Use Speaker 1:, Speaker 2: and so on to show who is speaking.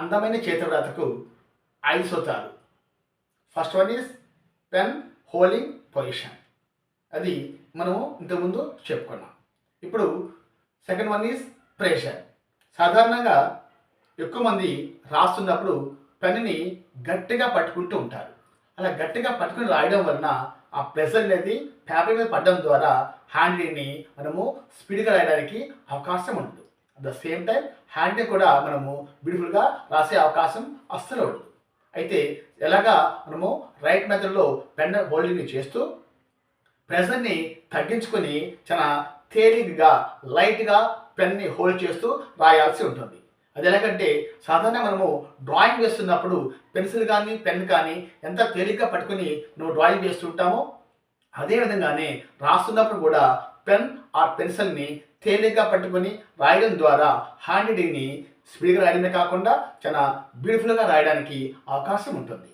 Speaker 1: అందమైన చేతివ్రాతకు ఐదు సూత్రాలు. First one is pen holding position అది మనము ఇంతకుముందు చెప్పుకున్నాం. ఇప్పుడు సెకండ్ వన్ ఈజ్ ప్రెషర్ సాధారణంగా ఎక్కువ మంది రాస్తున్నప్పుడు పెన్నుని గట్టిగా పట్టుకుంటూ ఉంటారు. అలా గట్టిగా పట్టుకుని రాయడం వలన ఆ ప్రెషర్ అనేది పేపర్ మీద పడడం ద్వారా హ్యాండ్ని మనము స్పీడ్గా రాయడానికి అవకాశం ఉంటుంది ద సేమ్ టైం హ్యాండ్ని కూడా మనము బ్యూటిఫుల్గా రాసే అవకాశం అస్సలు ఉండదు. అయితే ఎలాగా మనము రైట్ మెథడ్లో పెన్ హోల్డింగ్ని చేస్తూ ప్రెషర్ని తగ్గించుకొని చాలా తేలికగా లైట్గా పెన్ని హోల్డ్ చేస్తూ రాయాల్సి ఉంటుంది. అది ఎలాగంటే సాధారణంగా మనము డ్రాయింగ్ వేస్తున్నప్పుడు పెన్సిల్ కానీ పెన్ కానీ ఎంత తేలిగ్గా పట్టుకుని నువ్వు డ్రాయింగ్ వేస్తుంటామో అదే విధంగానే రాస్తున్నప్పుడు కూడా పెన్ ఆ పెన్సిల్ని తేలిగ్గా పట్టుకొని రాయడం ద్వారా హ్యాండ్ రైటింగ్ని స్పీడ్గా రాయడమే కాకుండా చాలా బ్యూటిఫుల్గా రాయడానికి అవకాశం ఉంటుంది.